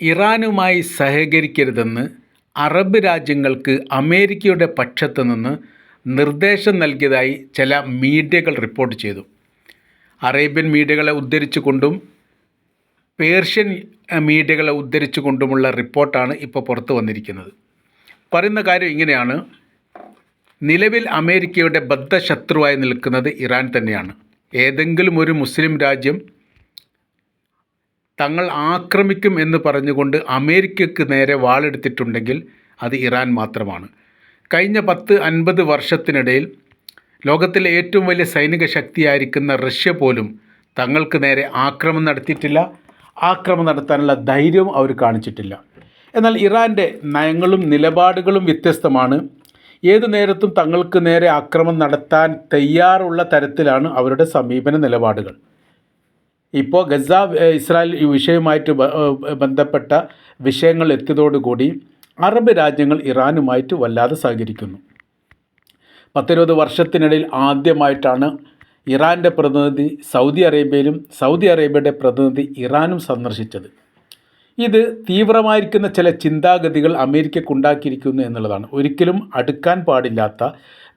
ഇറാനുമായി സഹകരിക്കരുതെന്ന് അറബ് രാജ്യങ്ങൾക്ക് അമേരിക്കയുടെ പക്ഷത്ത് നിന്ന് നിർദ്ദേശം നൽകിയതായി ചില മീഡിയകൾ റിപ്പോർട്ട് ചെയ്തു. അറേബ്യൻ മീഡിയകളെ ഉദ്ധരിച്ചുകൊണ്ടും പേർഷ്യൻ മീഡിയകളെ ഉദ്ധരിച്ചുകൊണ്ടുമുള്ള റിപ്പോർട്ടാണ് ഇപ്പോൾ പുറത്തു വന്നിരിക്കുന്നത്. പറയുന്ന കാര്യം ഇങ്ങനെയാണ്. നിലവിൽ അമേരിക്കയുടെ ബദ്ധശത്രുവായി നിൽക്കുന്നത് ഇറാൻ തന്നെയാണ്. ഏതെങ്കിലും ഒരു മുസ്ലിം രാജ്യം തങ്ങൾ ആക്രമിക്കും എന്ന് പറഞ്ഞുകൊണ്ട് അമേരിക്കയ്ക്ക് നേരെ വാളെടുത്തിട്ടുണ്ടെങ്കിൽ അത് ഇറാൻ മാത്രമാണ്. കഴിഞ്ഞ പത്ത് അൻപത് വർഷത്തിനിടയിൽ ലോകത്തിലെ ഏറ്റവും വലിയ സൈനിക ശക്തിയായിരിക്കുന്ന റഷ്യ പോലും തങ്ങൾക്ക് നേരെ ആക്രമം നടത്തിയിട്ടില്ല. ആക്രമണം നടത്താനുള്ള ധൈര്യവും അവർ കാണിച്ചിട്ടില്ല. എന്നാൽ ഇറാന്റെ നയങ്ങളും നിലപാടുകളും വ്യത്യസ്തമാണ്. ഏതു നേരത്തും തങ്ങൾക്ക് നേരെ ആക്രമം നടത്താൻ തയ്യാറുള്ള തരത്തിലാണ് അവരുടെ സമീപന നിലപാടുകൾ. ഇപ്പോൾ ഗസ ഇസ്രായേൽ ഈ വിഷയവുമായിട്ട് ബന്ധപ്പെട്ട വിഷയങ്ങൾ എത്തിയതോടുകൂടി അറബ് രാജ്യങ്ങൾ ഇറാനുമായിട്ട് വല്ലാതെ സഹകരിക്കുന്നു. പത്തിരുപത് വർഷത്തിനിടയിൽ ആദ്യമായിട്ടാണ് ഇറാന്റെ പ്രതിനിധി സൗദി അറേബ്യയിലും സൗദി അറേബ്യയുടെ പ്രതിനിധി ഇറാനും സന്ദർശിച്ചത്. ഇത് തീവ്രമായിരിക്കുന്ന ചില ചിന്താഗതികൾ അമേരിക്കക്കുണ്ടാക്കിയിരിക്കുന്നു എന്നുള്ളതാണ്. ഒരിക്കലും അടുക്കാൻ പാടില്ലാത്ത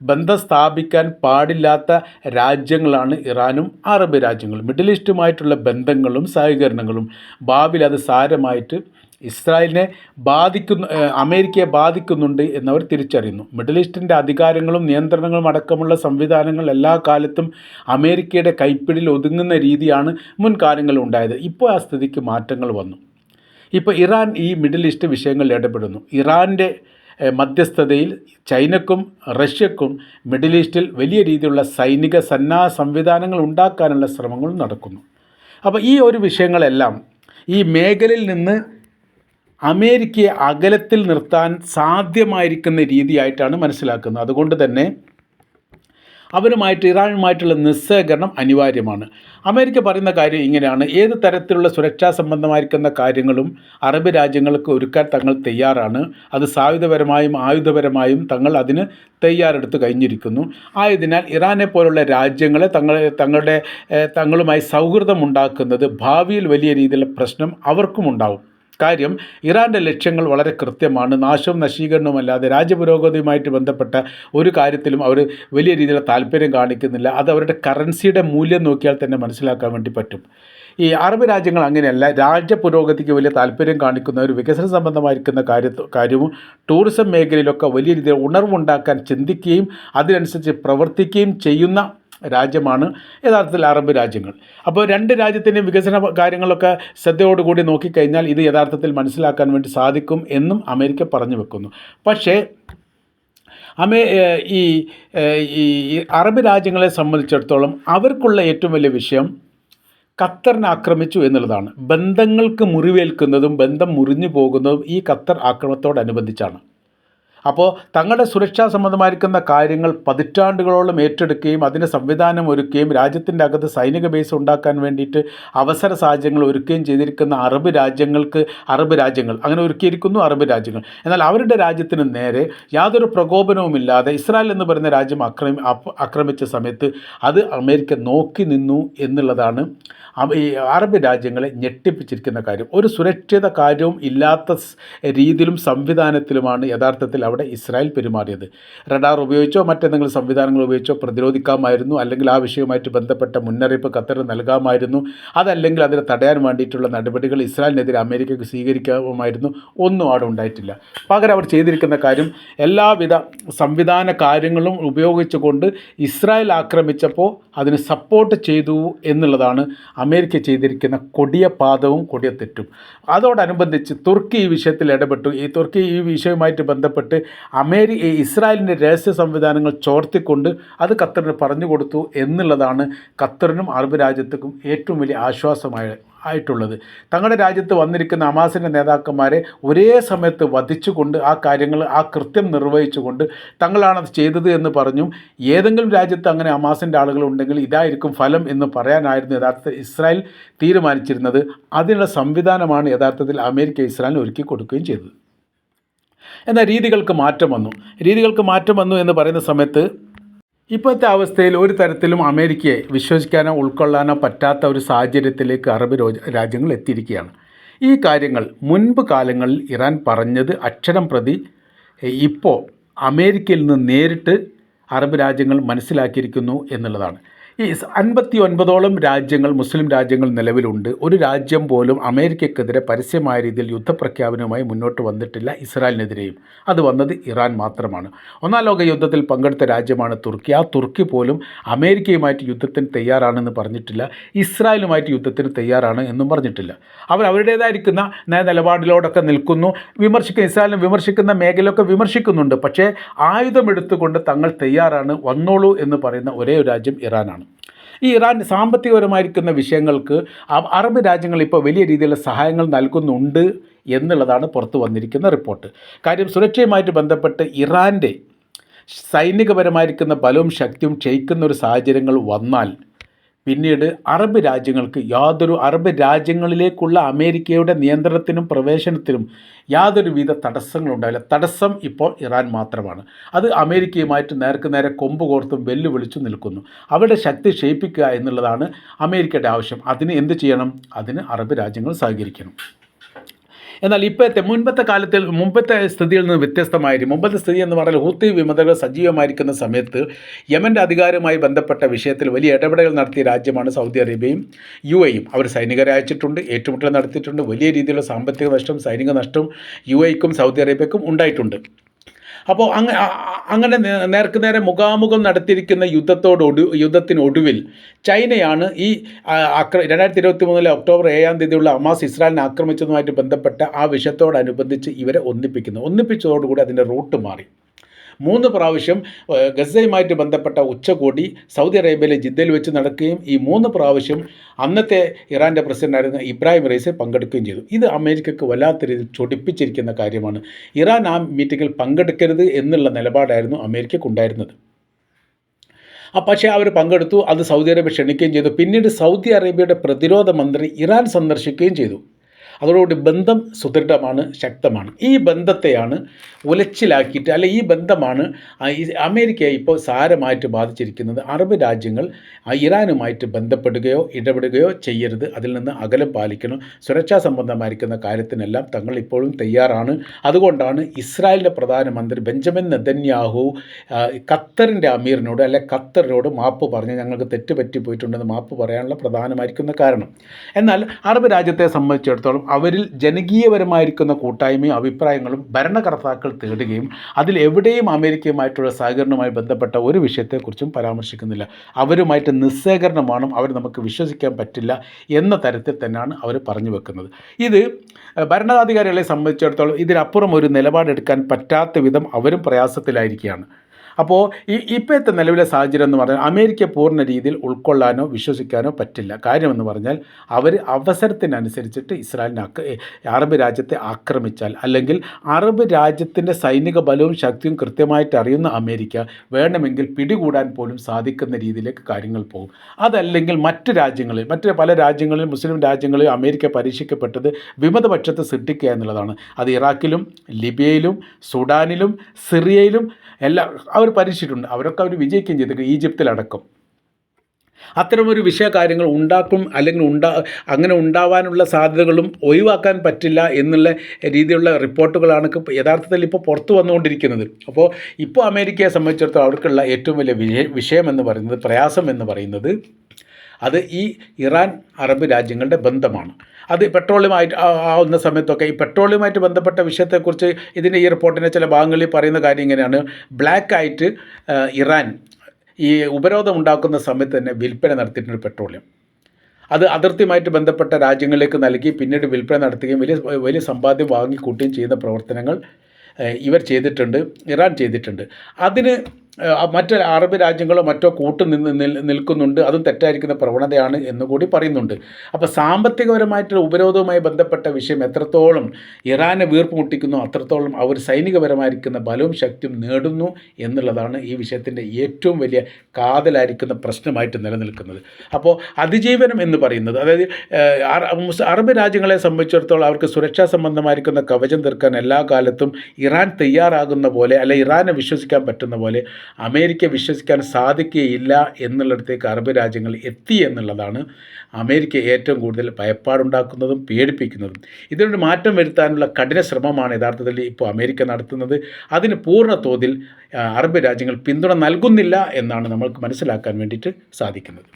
ബന്ധം സ്ഥാപിക്കാൻ പാടില്ലാത്ത രാജ്യങ്ങളാണ് ഇറാനും അറബ് രാജ്യങ്ങളും. മിഡിൽ ഈസ്റ്റുമായിട്ടുള്ള ബന്ധങ്ങളും സഹകരണങ്ങളും ഭാവിയിൽ അത് സാരമായിട്ട് ഇസ്രായേലിനെ ബാധിക്കുന്നു അമേരിക്കയെ ബാധിക്കുന്നുണ്ട് എന്നവർ തിരിച്ചറിയുന്നു. മിഡിൽ ഈസ്റ്റിന്റെ അധികാരങ്ങളും നിയന്ത്രണങ്ങളും അടക്കമുള്ള സംവിധാനങ്ങൾ എല്ലാ കാലത്തും അമേരിക്കയുടെ കൈപ്പിടിയിൽ ഒതുങ്ങുന്ന രീതിയാണ് മുൻകാലങ്ങളിൽ ഉണ്ടായത്. ഇപ്പോൾ ആ സ്ഥിതിക്ക് മാറ്റങ്ങൾ വന്നു. ഇപ്പോൾ ഇറാൻ ഈ മിഡിൽ ഈസ്റ്റ് വിഷയങ്ങളിൽ ഇടപെടുന്നു. ഇറാന്റെ മധ്യസ്ഥതയിൽ ചൈനക്കും റഷ്യക്കും മിഡിൽ ഈസ്റ്റിൽ വലിയ രീതിയിലുള്ള സൈനിക സന്നാഹ സംവിധാനങ്ങൾ ഉണ്ടാക്കാനുള്ള ശ്രമങ്ങൾ നടക്കുന്നു. അപ്പോൾ ഈ ഒരു വിഷയങ്ങളെല്ലാം ഈ മേഖലയിൽ നിന്ന് അമേരിക്കയെ അകലത്തിൽ നിർത്താൻ സാധ്യമായിരിക്കുന്ന രീതിയായിട്ടാണ് മനസ്സിലാക്കുന്നത്. അതുകൊണ്ട് തന്നെ അവരുമായിട്ട് ഇറാനുമായിട്ടുള്ള നിസ്സഹകരണം അനിവാര്യമാണ്. അമേരിക്ക പറയുന്ന കാര്യം ഇങ്ങനെയാണ്. ഏത് തരത്തിലുള്ള സുരക്ഷാ സംബന്ധമായിരിക്കുന്ന കാര്യങ്ങളും അറബ് രാജ്യങ്ങൾക്ക് ഒരുക്കാൻ തങ്ങൾ തയ്യാറാണ്. അത് സായുധപരമായും ആയുധപരമായും തങ്ങൾ അതിന് തയ്യാറെടുത്ത് കഴിഞ്ഞിരിക്കുന്നു. ആയതിനാൽ ഇറാനെ പോലുള്ള രാജ്യങ്ങളെ തങ്ങൾ തങ്ങളുടെ തങ്ങളുമായി സൗഹൃദമുണ്ടാക്കുന്നത് ഭാവിയിൽ വലിയ രീതിയിലുള്ള പ്രശ്നം അവർക്കും ഉണ്ടാവും. കാര്യം ഇറാന്റെ ലക്ഷ്യങ്ങൾ വളരെ കൃത്യമാണ്. നാശവും നശീകരണവും അല്ലാതെ രാജ്യപുരോഗതിയുമായിട്ട് ബന്ധപ്പെട്ട ഒരു കാര്യത്തിലും അവർ വലിയ രീതിയിലുള്ള താല്പര്യം കാണിക്കുന്നില്ല. അത് അവരുടെ കറൻസിയുടെ മൂല്യം നോക്കിയാൽ തന്നെ മനസ്സിലാക്കാൻ വേണ്ടി പറ്റും. ഈ അറബ് രാജ്യങ്ങൾ അങ്ങനെയല്ല. രാജ്യ പുരോഗതിക്ക് വലിയ താല്പര്യം കാണിക്കുന്ന ഒരു വികസന സംബന്ധമായിരിക്കുന്ന കാര്യ കാര്യവും ടൂറിസം മേഖലയിലൊക്കെ വലിയ രീതിയിൽ ഉണർവുണ്ടാക്കാൻ ചിന്തിക്കുകയും അതിനനുസരിച്ച് പ്രവർത്തിക്കുകയും ചെയ്യുന്ന രാജ്യമാണ് യഥാർത്ഥത്തിൽ അറബ് രാജ്യങ്ങൾ. അപ്പോൾ രണ്ട് രാജ്യത്തിന്റെയും വികസന കാര്യങ്ങളൊക്കെ ശ്രദ്ധയോടുകൂടി നോക്കിക്കഴിഞ്ഞാൽ ഇത് യഥാർത്ഥത്തിൽ മനസ്സിലാക്കാൻ വേണ്ടി സാധിക്കും എന്നും അമേരിക്ക പറഞ്ഞു വെക്കുന്നു. പക്ഷേ അമേ ഈ ഈ അറബ് രാജ്യങ്ങളെ സംബന്ധിച്ചിടത്തോളം അവർക്കുള്ള ഏറ്റവും വലിയ വിഷയം ഖത്തറിനെ ആക്രമിച്ചു എന്നുള്ളതാണ്. ബന്ധങ്ങൾക്ക് മുറിവേൽക്കുന്നതും ബന്ധം മുറിഞ്ഞു പോകുന്നതും ഈ ഖത്തർ ആക്രമണത്തോടനുബന്ധിച്ചാണ് അപ്പോൾ തങ്ങളുടെ സുരക്ഷാ സംബന്ധമായിരിക്കുന്ന കാര്യങ്ങൾ പതിറ്റാണ്ടുകളോളം ഏറ്റെടുക്കുകയും അതിന് സംവിധാനം ഒരുക്കുകയും രാജ്യത്തിന്റെ അകത്ത് സൈനിക ബേസ് ഉണ്ടാക്കാൻ വേണ്ടിയിട്ട് അവസര സാഹചര്യങ്ങൾ ഒരുക്കുകയും ചെയ്തിരിക്കുന്ന അറബ് രാജ്യങ്ങൾക്ക് അറബ് രാജ്യങ്ങൾ അങ്ങനെ ഒരുക്കിയിരിക്കുന്നു അറബ് രാജ്യങ്ങൾ. എന്നാൽ അവരുടെ രാജ്യത്തിന് നേരെ യാതൊരു പ്രകോപനവുമില്ലാതെ ഇസ്രായേൽ എന്ന് പറയുന്ന രാജ്യം ആക്രമി ആക്രമിച്ച സമയത്ത് അത് അമേരിക്ക നോക്കി നിന്നു എന്നുള്ളതാണ് ഈ അറബ് രാജ്യങ്ങളെ ഞെട്ടിപ്പിച്ചിരിക്കുന്ന കാര്യം. ഒരു സുരക്ഷിത കാര്യവും ഇല്ലാത്ത രീതിയിലും സംവിധാനത്തിലുമാണ് യഥാർത്ഥത്തിൽ അവിടെ ഇസ്രായേൽ പെരുമാറിയത്. റഡാർ ഉപയോഗിച്ചോ മറ്റെന്തെങ്കിലും സംവിധാനങ്ങൾ ഉപയോഗിച്ചോ പ്രതിരോധിക്കാമായിരുന്നു അല്ലെങ്കിൽ ആ വിഷയവുമായിട്ട് ബന്ധപ്പെട്ട മുന്നറിയിപ്പ് ഖത്തറിന് നൽകാമായിരുന്നു അതല്ലെങ്കിൽ അതിനെ തടയാൻ വേണ്ടിയിട്ടുള്ള നടപടികൾ ഇസ്രായേലിനെതിരെ അമേരിക്കയ്ക്ക് സ്വീകരിക്കാമായിരുന്നു ഒന്നും അവിടെ ഉണ്ടായിട്ടില്ല. പകരം അവർ ചെയ്തിരിക്കുന്ന കാര്യം എല്ലാവിധ സംവിധാന കാര്യങ്ങളും ഉപയോഗിച്ചുകൊണ്ട് ഇസ്രായേൽ ആക്രമിച്ചപ്പോൾ അതിന് സപ്പോർട്ട് ചെയ്തു എന്നുള്ളതാണ് അമേരിക്ക ചെയ്തിരിക്കുന്ന കൊടിയ പാദവും കൊടിയ തെറ്റും. അതോടനുബന്ധിച്ച് തുർക്കി ഈ വിഷയത്തിൽ ഇടപെട്ടു. ഈ തുർക്കി ഈ വിഷയവുമായിട്ട് ബന്ധപ്പെട്ട് അമേരി ഇസ്രായേലിന്റെ രഹസ്യ സംവിധാനങ്ങൾ ചോർത്തിക്കൊണ്ട് അത് ഖത്തറിന് പറഞ്ഞു കൊടുത്തു എന്നുള്ളതാണ് ഖത്തറിനും അറബ് രാജ്യത്തേക്കും ഏറ്റവും വലിയ ആശ്വാസമായ ആയിട്ടുള്ളത്. തങ്ങളുടെ രാജ്യത്ത് വന്നിരിക്കുന്ന അമാസിന്റെ നേതാക്കന്മാരെ ഒരേ സമയത്ത് വധിച്ചുകൊണ്ട് ആ കാര്യങ്ങൾ ആ കൃത്യം നിർവഹിച്ചുകൊണ്ട് തങ്ങളാണത് ചെയ്തത് എന്ന് പറഞ്ഞും ഏതെങ്കിലും രാജ്യത്ത് അങ്ങനെ അമാസിന്റെ ആളുകൾ ഉണ്ടെങ്കിൽ ഇതായിരിക്കും ഫലം എന്ന് പറയാനായിരുന്നു യഥാർത്ഥത്തിൽ ഇസ്രായേൽ തീരുമാനിച്ചിരുന്നത്. അതിനുള്ള സംവിധാനമാണ് യഥാർത്ഥത്തിൽ അമേരിക്ക ഇസ്രായേലിന് ഒരുക്കി കൊടുക്കുകയും ചെയ്തത്. എന്നാൽ രീതികൾക്ക് മാറ്റം വന്നു. രീതികൾക്ക് മാറ്റം വന്നു എന്ന് പറയുന്ന സമയത്ത് ഇപ്പോഴത്തെ അവസ്ഥയിൽ ഒരു തരത്തിലും അമേരിക്കയെ വിശ്വസിക്കാനോ ഉൾക്കൊള്ളാനോ പറ്റാത്ത ഒരു സാഹചര്യത്തിലേക്ക് അറബ് രാജ്യങ്ങൾ എത്തിയിരിക്കുകയാണ്. ഈ കാര്യങ്ങൾ മുൻപ് കാലങ്ങളിൽ ഇറാൻ പറഞ്ഞത് അക്ഷരം പ്രതി ഇപ്പോൾ അമേരിക്കയിൽ നിന്ന് നേരിട്ട് അറബ് രാജ്യങ്ങൾ മനസ്സിലാക്കിയിരിക്കുന്നു എന്നുള്ളതാണ്. ഈ അൻപത്തി ഒൻപതോളം രാജ്യങ്ങൾ മുസ്ലിം രാജ്യങ്ങൾ നിലവിലുണ്ട്. ഒരു രാജ്യം പോലും അമേരിക്കക്കെതിരെ പരസ്യമായ രീതിയിൽ യുദ്ധപ്രഖ്യാപനവുമായി മുന്നോട്ട് വന്നിട്ടില്ല ഇസ്രായേലിനെതിരെയും. അത് വന്നത് ഇറാൻ മാത്രമാണ്. ഒന്നാം ലോക യുദ്ധത്തിൽ പങ്കെടുത്ത രാജ്യമാണ് തുർക്കി. ആ തുർക്കി പോലും അമേരിക്കയുമായിട്ട് യുദ്ധത്തിന് തയ്യാറാണെന്ന് പറഞ്ഞിട്ടില്ല. ഇസ്രായേലുമായിട്ട് യുദ്ധത്തിന് തയ്യാറാണ് എന്നും പറഞ്ഞിട്ടില്ല. അവർ അവരുടേതായിരിക്കുന്ന നയ നിലപാടിലോടൊക്കെ നിൽക്കുന്നു. വിമർശിക്കുന്ന ഇസ്രായേലിനെ വിമർശിക്കുന്ന മേഖലയൊക്കെ വിമർശിക്കുന്നുണ്ട്. പക്ഷേ ആയുധമെടുത്തുകൊണ്ട് തങ്ങൾ തയ്യാറാണ് വന്നോളൂ എന്ന് പറയുന്ന ഒരേ രാജ്യം ഇറാനാണ്. ഈ ഇറാൻ സാമ്പത്തികപരമായിരിക്കുന്ന വിഷയങ്ങൾക്ക് അറബ് രാജ്യങ്ങൾ ഇപ്പോൾ വലിയ രീതിയിലുള്ള സഹായങ്ങൾ നൽകുന്നുണ്ട് എന്നുള്ളതാണ് പുറത്തു വന്നിരിക്കുന്ന റിപ്പോർട്ട്. കാര്യം സുരക്ഷയുമായിട്ട് ബന്ധപ്പെട്ട് ഇറാന്റെ സൈനികപരമായിരിക്കുന്ന ബലവും ശക്തിയും ക്ഷയിക്കുന്ന ഒരു സാഹചര്യങ്ങൾ വന്നാൽ പിന്നീട് അറബ് രാജ്യങ്ങൾക്ക് യാതൊരു അറബ് രാജ്യങ്ങളിലേക്കുള്ള അമേരിക്കയുടെ നിയന്ത്രണത്തിനും പ്രവേശനത്തിനും യാതൊരുവിധ തടസ്സങ്ങളും ഉണ്ടാവില്ല തടസ്സം ഇപ്പോൾ ഇറാൻ മാത്രമാണ്. അത് അമേരിക്കയുമായിട്ട് നേർക്ക് നേരെ കൊമ്പ് കോർത്തും വെല്ലുവിളിച്ചു നിൽക്കുന്നു. അവരുടെ ശക്തി ക്ഷയിപ്പിക്കുക എന്നുള്ളതാണ് അമേരിക്കയുടെ ആവശ്യം. അതിന് എന്ത് ചെയ്യണം? അതിന് അറബ് രാജ്യങ്ങൾ സഹകരിക്കണം. എന്നാൽ ഇപ്പോഴത്തെ മുൻപത്തെ കാലത്തിൽ മുമ്പത്തെ സ്ഥിതിയിൽ നിന്ന് വ്യത്യസ്തമായിരിക്കും. മുമ്പത്തെ സ്ഥിതി എന്ന് പറഞ്ഞാൽ ഹൂത്തി വിമതകൾ സജീവമായിരിക്കുന്ന സമയത്ത് യമന്റെ അധികാരവുമായി ബന്ധപ്പെട്ട വിഷയത്തിൽ വലിയ ഇടപെടലുകൾ നടത്തിയ രാജ്യമാണ് സൗദി അറേബ്യയും യു എയും അവർ സൈനികരെ അയച്ചിട്ടുണ്ട് ഏറ്റുമുട്ടൽ നടത്തിയിട്ടുണ്ട്. വലിയ രീതിയിലുള്ള സാമ്പത്തിക നഷ്ടം സൈനിക നഷ്ടം യു എക്കും സൗദി അറേബ്യക്കും ഉണ്ടായിട്ടുണ്ട്. അപ്പോൾ അങ്ങനെ നേ- നേർക്ക് നേരെ മുഖാമുഖം നടത്തിയിരിക്കുന്ന യുദ്ധത്തോടൊടു യുദ്ധത്തിനൊടുവിൽ ചൈനയാണ് ഈ അക്ര രണ്ടായിരത്തി ഇരുപത്തി മൂന്നിലെ ഒക്ടോബർ ഏഴാം തീയതിയുള്ള അമാസ് ഇസ്രായേലിനെ ആക്രമിച്ചതുമായിട്ട് ബന്ധപ്പെട്ട ആ വിഷയത്തോടനുബന്ധിച്ച് ഇവരെ ഒന്നിപ്പിക്കുന്നു. ഒന്നിപ്പിച്ചതോടുകൂടി അതിന്റെ റൂട്ട് മാറി. മൂന്ന് പ്രാവശ്യം ഗസയുമായിട്ട് ബന്ധപ്പെട്ട ഉച്ചകോടി സൗദി അറേബ്യയിലെ ജിദ്ദയിൽ വെച്ച് നടക്കുകയും ഈ മൂന്ന് പ്രാവശ്യം അന്നത്തെ ഇറാന്റെ പ്രസിഡന്റായിരുന്ന ഇബ്രാഹിം റൈസ് പങ്കെടുക്കുകയും ചെയ്തു. ഇത് അമേരിക്കയ്ക്ക് വല്ലാത്ത രീതിയിൽ ചൊടിപ്പിച്ചിരിക്കുന്ന കാര്യമാണ്. ഇറാൻ ആ മീറ്റിങ്ങിൽ പങ്കെടുക്കരുത് എന്നുള്ള നിലപാടായിരുന്നു അമേരിക്കക്കുണ്ടായിരുന്നത്. പക്ഷേ അവർ പങ്കെടുത്തു അത് സൗദി അറേബ്യ ക്ഷണിക്കുകയും ചെയ്തു. പിന്നീട് സൗദി അറേബ്യയുടെ പ്രതിരോധ മന്ത്രി ഇറാൻ സന്ദർശിക്കുകയും ചെയ്തു. അതോടുകൂടി ബന്ധം സുദൃഢമാണ് ശക്തമാണ്. ഈ ബന്ധത്തെയാണ് ഉലച്ചിലാക്കിയിട്ട് അല്ലെ ഈ ബന്ധമാണ് അമേരിക്കയെ ഇപ്പോൾ സാരമായിട്ട് ബാധിച്ചിരിക്കുന്നത്. അറബ് രാജ്യങ്ങൾ ഇറാനുമായിട്ട് ബന്ധപ്പെടുകയോ ഇടപെടുകയോ ചെയ്യരുത്. അതിൽ നിന്ന് അകലം പാലിക്കണം. സുരക്ഷാ സംബന്ധമായിരിക്കുന്ന കാര്യത്തിനെല്ലാം തങ്ങൾ ഇപ്പോഴും തയ്യാറാണ്. അതുകൊണ്ടാണ് ഇസ്രായേലിന്റെ പ്രധാനമന്ത്രി ബെഞ്ചമിൻ നെതന്യാഹു ഖത്തറിന്റെ അമീറിനോട് അല്ലെ ഖത്തറിനോട് മാപ്പ് പറഞ്ഞ് ഞങ്ങൾക്ക് തെറ്റ് പറ്റിപ്പോയിട്ടുണ്ടെന്ന് മാപ്പ് പറയാനുള്ള പ്രധാനമായിരിക്കുന്ന കാരണം. എന്നാൽ അറബ് രാജ്യത്തെ സംബന്ധിച്ചിടത്തോളം അവരിൽ ജനകീയപരമായിരിക്കുന്ന കൂട്ടായ്മയും അഭിപ്രായങ്ങളും ഭരണകർത്താക്കൾ തേടുകയും അതിൽ എവിടെയും അമേരിക്കയുമായിട്ടുള്ള സഹകരണവുമായി ബന്ധപ്പെട്ട ഒരു വിഷയത്തെക്കുറിച്ചും പരാമർശിക്കുന്നില്ല. അവരുമായിട്ട് നിസ്സഹകരണമാണ് അവർ നമുക്ക് വിശ്വസിക്കാൻ പറ്റില്ല എന്ന തരത്തിൽ തന്നെയാണ് അവർ പറഞ്ഞു വെക്കുന്നത്. ഇത് ഭരണാധികാരികളെ സംബന്ധിച്ചിടത്തോളം ഇതിനപ്പുറം ഒരു നിലപാടെടുക്കാൻ പറ്റാത്ത വിധം അവരും പ്രയാസത്തിലായിരിക്കുകയാണ്. അപ്പോൾ ഈ ഇപ്പോഴത്തെ നിലവിലെ സാഹചര്യം എന്ന് പറഞ്ഞാൽ അമേരിക്ക പൂർണ രീതിയിൽ ഉൾക്കൊള്ളാനോ വിശ്വസിക്കാനോ പറ്റില്ല. കാര്യമെന്ന് പറഞ്ഞാൽ അവർ അവസരത്തിനനുസരിച്ചിട്ട് ഇസ്രായേലിനെ അറബ് രാജ്യത്തെ ആക്രമിച്ചാൽ അല്ലെങ്കിൽ അറബ് രാജ്യത്തിന്റെ സൈനിക ബലവും ശക്തിയും കൃത്യമായിട്ട് അറിയുന്ന അമേരിക്ക വേണമെങ്കിൽ പിടികൂടാൻ പോലും സാധിക്കുന്ന രീതിയിലേക്ക് കാര്യങ്ങൾ പോകും. അതല്ലെങ്കിൽ മറ്റ് രാജ്യങ്ങളിൽ മറ്റ് പല രാജ്യങ്ങളിൽ മുസ്ലിം രാജ്യങ്ങളിൽ അമേരിക്ക പരീക്ഷിക്കപ്പെട്ടത് വിമതപക്ഷത്ത് സൃഷ്ടിക്കുക എന്നുള്ളതാണ്. അത് ഇറാഖിലും ലിബിയയിലും സുഡാനിലും സിറിയയിലും എല്ലാം അവർ പരീക്ഷിച്ചിട്ടുണ്ട് അവരൊക്കെ അവർ വിജയിക്കുകയും ചെയ്തിട്ടുണ്ട് ഈജിപ്തിലടക്കം. അത്തരമൊരു വിഷയ കാര്യങ്ങൾ ഉണ്ടാക്കും അല്ലെങ്കിൽ ഉണ്ടാ അങ്ങനെ ഉണ്ടാവാനുള്ള സാധ്യതകളും ഒഴിവാക്കാൻ പറ്റില്ല എന്നുള്ള രീതിയിലുള്ള റിപ്പോർട്ടുകളാണ് യഥാർത്ഥത്തിൽ ഇപ്പോൾ പുറത്തു വന്നുകൊണ്ടിരിക്കുന്നത്. അപ്പോൾ ഇപ്പോൾ അമേരിക്കയെ സംബന്ധിച്ചിടത്തോളം അവർക്കുള്ള ഏറ്റവും വലിയ വിഷയം എന്ന് പറയുന്നത് പ്രയാസം എന്ന് പറയുന്നത് അത് ഈ ഇറാൻ അറബ് രാജ്യങ്ങളുടെ ബന്ധമാണ്. അത് പെട്രോളിയമായിട്ട് ആവുന്ന സമയത്തൊക്കെ ഈ പെട്രോളിയമായിട്ട് ബന്ധപ്പെട്ട വിഷയത്തെക്കുറിച്ച് ഇതിന്റെ ഈ റിപ്പോർട്ടിന്റെ ചില ഭാഗങ്ങളിൽ പറയുന്ന കാര്യം ഇങ്ങനെയാണ്. ബ്ലാക്ക് ആയിട്ട് ഇറാൻ ഈ ഉപരോധം ഉണ്ടാക്കുന്ന സമയത്ത് തന്നെ വിൽപ്പന നടത്തിയിട്ടുണ്ട് പെട്രോളിയം. അത് അതിർത്തിയുമായിട്ട് ബന്ധപ്പെട്ട രാജ്യങ്ങളിലേക്ക് നൽകി പിന്നീട് വിൽപ്പന നടത്തുകയും വലിയ വലിയ സമ്പാദ്യം വാങ്ങിക്കൂട്ടുകയും ചെയ്യുന്ന പ്രവർത്തനങ്ങൾ ഇവർ ചെയ്തിട്ടുണ്ട് ഇറാൻ ചെയ്തിട്ടുണ്ട്. അതിന് മറ്റ് അറബ് രാജ്യങ്ങളോ മറ്റോ കൂട്ടു നിന്ന് നിൽ നിൽക്കുന്നുണ്ട്. അതും തെറ്റായിരിക്കുന്ന പ്രവണതയാണ് എന്നുകൂടി പറയുന്നുണ്ട്. അപ്പോൾ സാമ്പത്തികപരമായിട്ടുള്ള ഉപരോധവുമായി ബന്ധപ്പെട്ട വിഷയം എത്രത്തോളം ഇറാനെ വീർപ്പ് മുട്ടിക്കുന്നു അത്രത്തോളം അവർ സൈനികപരമായിരിക്കുന്ന ബലവും ശക്തിയും നേടുന്നു എന്നുള്ളതാണ് ഈ വിഷയത്തിന്റെ ഏറ്റവും വലിയ കാതലായിരിക്കുന്ന പ്രശ്നമായിട്ട് നിലനിൽക്കുന്നത്. അപ്പോൾ അതിജീവനം എന്ന് പറയുന്നത് അതായത് അറബ് രാജ്യങ്ങളെ സംബന്ധിച്ചിടത്തോളം അവർക്ക് സുരക്ഷാ സംബന്ധമായിരിക്കുന്ന കവചം തീർക്കാൻ എല്ലാ കാലത്തും ഇറാൻ തയ്യാറാകുന്ന പോലെ അല്ലെ ഇറാനെ വിശ്വസിക്കാൻ പറ്റുന്ന പോലെ അമേരിക്ക വിശ്വസിക്കാൻ സാധിക്കുകയില്ല എന്നുള്ളിടത്തേക്ക് അറബ് രാജ്യങ്ങൾ എത്തി എന്നുള്ളതാണ് അമേരിക്ക ഏറ്റവും കൂടുതൽ ഭയപ്പാടുണ്ടാക്കുന്നതും പേടിപ്പിക്കുന്നതും. ഇതിനൊരു മാറ്റം വരുത്താനുള്ള കഠിന ശ്രമമാണ് യഥാർത്ഥത്തിൽ ഇപ്പോൾ അമേരിക്ക നടത്തുന്നത്. അതിന് പൂർണ തോതിൽ അറബ് രാജ്യങ്ങൾ പിന്തുണ നൽകുന്നില്ല എന്നാണ് നമ്മൾക്ക് മനസ്സിലാക്കാൻ വേണ്ടിയിട്ട് സാധിക്കുന്നത്.